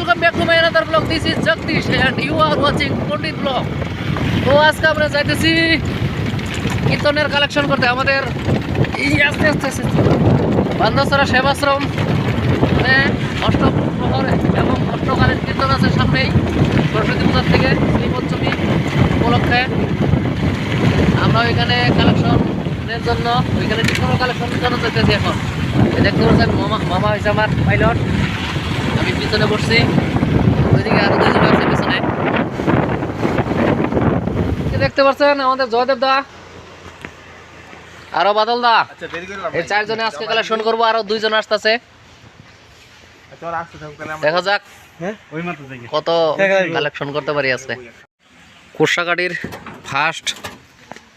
Welcome back to my another blog this is Jagadish and you are watching Pandit blog তো আজকে আমরা যাইতেছি কীর্তনের কালেকশন করতে। আমাদের এই আস্তে আস্তে আস্তে বান্ধবসরা সেবাশ্রম মানে অষ্টপ্রহরে এবং অষ্টকালীন কীর্তন আছে সামনেই। সরস্বতী পূজার থেকে শ্রী উপলক্ষে। আমরা ওইখানে কালেকশনের জন্য, ওইখানে টিকনো কালেকশনের জন্য যেতেছি এখন। দেখতে পাচ্ছেন মামা মামা হয়েছে আমার পাইলট আমি পিছনে বসছি। ওইদিকে আরও দুজন আছে পিছনে। দেখতে পাচ্ছেন আমাদের জয়দেব দা আরও বাদল দা। আচ্ছা এই চারজনে আজকে কালেকশন করব আরও দুইজন আসতেছে। আমরা দেখা যাক হ্যাঁ? কত কালেকশন করতে পারি আজকে। কোষাকাটির ফার্স্ট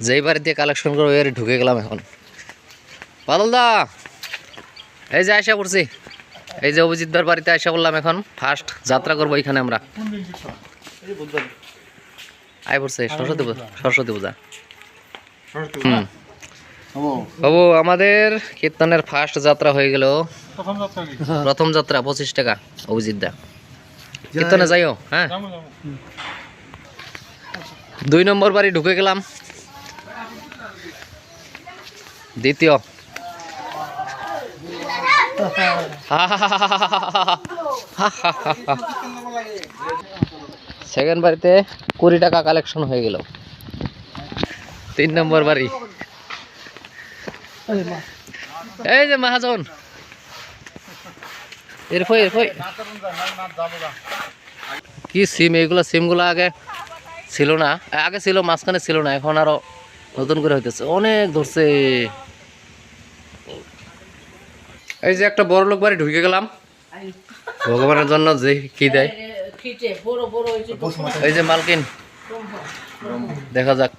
যেই বাড়ি দিয়ে কালেকশন করব এর ঢুকে গেলাম এখন। বাদল দা এই যে আয়সা করছি এই যে অভিজিৎ বাড়িতে আয়সা বললাম এখন ফার্স্ট যাত্রা করব এখানে আমরা। আয় পড়ছে, সরস্বতী পূজা সরস্বতী পূজা। হুম। বাবু, আমাদের কীর্তনের ফার্স্ট যাত্রা হয়ে গেল। প্রথম যাত্রা, পঁচিশ টাকা, অভিজিৎ দা। কীর্তনে যাইও হ্যাঁ? দুই নম্বর বাড়ি ঢুকে গেলাম। দ্বিতীয়। সেকেন্ড বাড়িতে কুড়ি টাকা কালেকশন হয়ে গেল। তিন নম্বর বাড়ি। এই যে মহাজন। এরফই এরফই কি সিম এইগুলো সিমগুলো আগে ছিল না। আগে ছিল, মাঝখানে ছিল না। এখন আরও নতুন করে হইতেছে। অনেক ধরছে। এই যে একটা বড় লোক বাড়ি ঢুকে গেলাম। ভগবানের জন্য যে কি দেয়। এই যে মালকিন। দেখা যাক।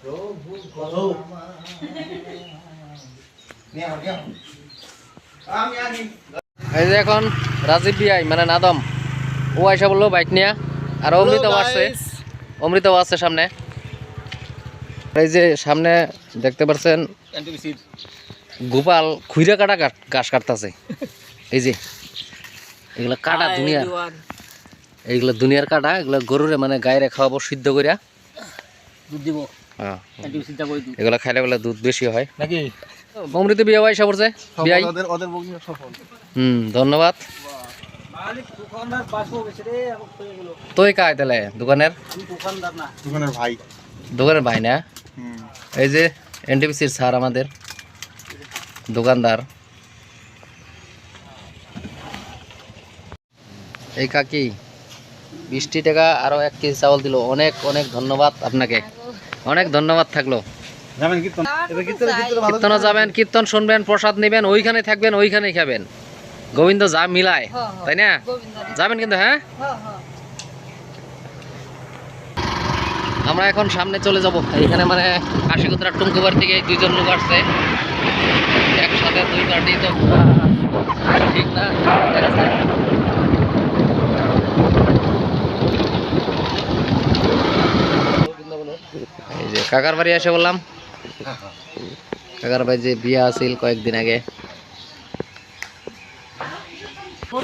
এই যে এখন রাজীব বিআই মানে নাদম। ও আইসা বলল বাইক নিয়ে। আর অমৃতও আসছে অমৃতও আছে সামনে। এই যে সামনে দেখতে পাচ্ছেন গোপাল খুইরা কাটা গাছ- ঘাস কাটতেছে। এই যে এগুলো কাটা দুনিয়ার। এইগুলো দুনিয়ার কাটা এগুলো গরুরে মানে গায়ে খাওয়াবো সিদ্ধ করিয়া হ্যাঁ। এগুলো খাইলে বলে দুধ বেশি হয়। নাকি? অমৃত বিয়া ওদের বগিনা সফল। হুম ধন্যবাদ। মালিক দোকানদার পাশে গেছে রে এখন তুই কায় তাহলে? দোকানের? দোকানদার না। দোকানের ভাই। দোকানের ভাই না? হুম। এই যে এনটিপিসির স্যার আমাদের। দোকানদার। এই কাকি বিশটি টাকা আরও এক কেজি চাউল দিল। অনেক অনেক ধন্যবাদ আপনাকে। অনেক ধন্যবাদ থাকল। যাবেন কীর্তন। যাবেন শুনবেন প্রসাদ নেবেন ওইখানে থাকবেন ওইখানেই খাবেন। গোবিন্দ যা মিলায় তাই না? যাবেন কিন্তু হ্যাঁ? আমরা এখন সামনে চলে যাব। এখানে মানে কাশিকুতরা টুঙ্কুবার থেকে দুইজন লোক আসছে। একসাথে দুই পার্টি তো ঠিক না। এই যে কাকার বাড়ি এসে বললাম। কাকার ভাই যে বিয়া আছিল কয়েকদিন আগে।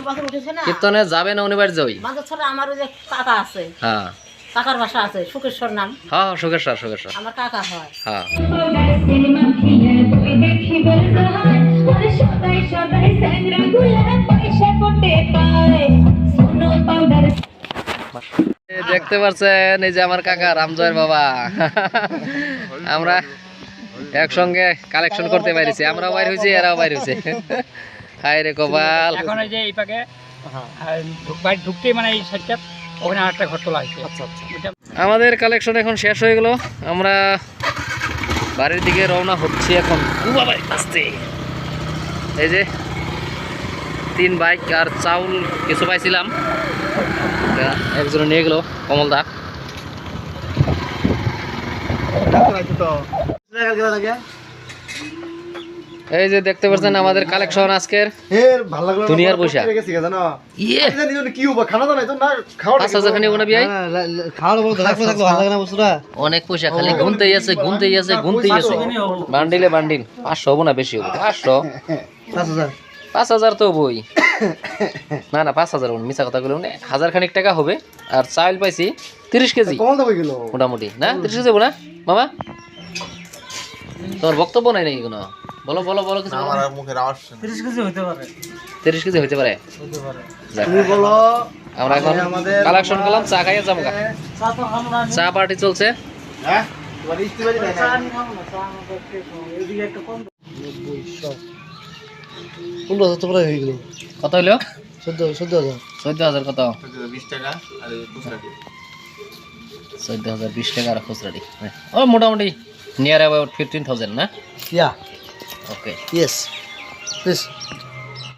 বাসে উঠেছে না? কীর্তনে অনিবার্য আমার ওই যে কাকা আছে। হ্যাঁ। কাকার বাসা আছে সুকেশ্বর নাম। হ্যাঁ সুখেশ্বর সুখেশ্বর আমার কাকা হয়। হ্যাঁ। সিনেমা খেলে তুই দেখিবার জহার ওর সদাই সদাই স্যাংরা গুলা পয়সা কোটে পায় সোনো পাউডার দেখতে পাচ্ছেন এই যে আমার কাকা রামজয়ের বাবা। আমরা একসঙ্গে কালেকশন করতে পারিছি আমরাও বাইর হয়েছি এরাও বাইর হয়েছে। হায় রে কপাল। এখন এই যে এই পাকে বাড়ি ঢুকতেই মানে এই সাইডটা ওখানে আরেকটা ঘর তোলা হয়েছে। আচ্ছা আচ্ছা। আমাদের কালেকশন এখন শেষ হয়ে গেল। আমরা বাড়ির দিকে রওনা হচ্ছে এখন। বাইক আসতে এই যে, তিন বাইক আর চাউল কিছু পাইছিলাম। একজন নিয়ে গেল, কমল দা। তো এই যে দেখতে পাচ্ছেন আমাদের কালেকশন আজকের। দুনিয়ার পয়সা। ইয়ে। বস্তুটা? অনেক পয়সা খালি গুনতেই আছে গুনতেই আছে গুনতেই আছে। বান্ডিলে বান্ডিল পাঁচশো হব না বেশি হব পাঁচশো। পাঁচ হাজার। তো বই না না পাঁচ হাজার মিশা কথা বলুন হাজার খানিক টাকা হবে আর চাউল পাইছি তিরিশ কেজি। মোটামুটি না তিরিশ কেজি হব না মামা? তোমার বক্তব্য নাই নাকি কোনো? বলো বলো বলো কিছু বলো। তিরিশ কেজি হতে পারে। তিরিশ কেজি হইতে পারে? হতে পারে। তুমি বলো আমরা এখন কালেকশন করলাম চা খাইয়ে যাব চা তো আমরা চা পার্টি চলছে। হ্যাঁ? তোমার ইস্তি বাজি চা আমি খাব না চা। এদিকে একটা কম। সব হাজার টাকা হয়ে গেল। কত হইল? চোদ্দ চোদ্দ হাজার। চোদ্দ হাজার কত? চোদ্দ হাজার বিশ টাকা আর খুচরাটি হ্যাঁ। ও মোটামুটি। near about 15,000, na? Yeah. Okay. Yes. Please.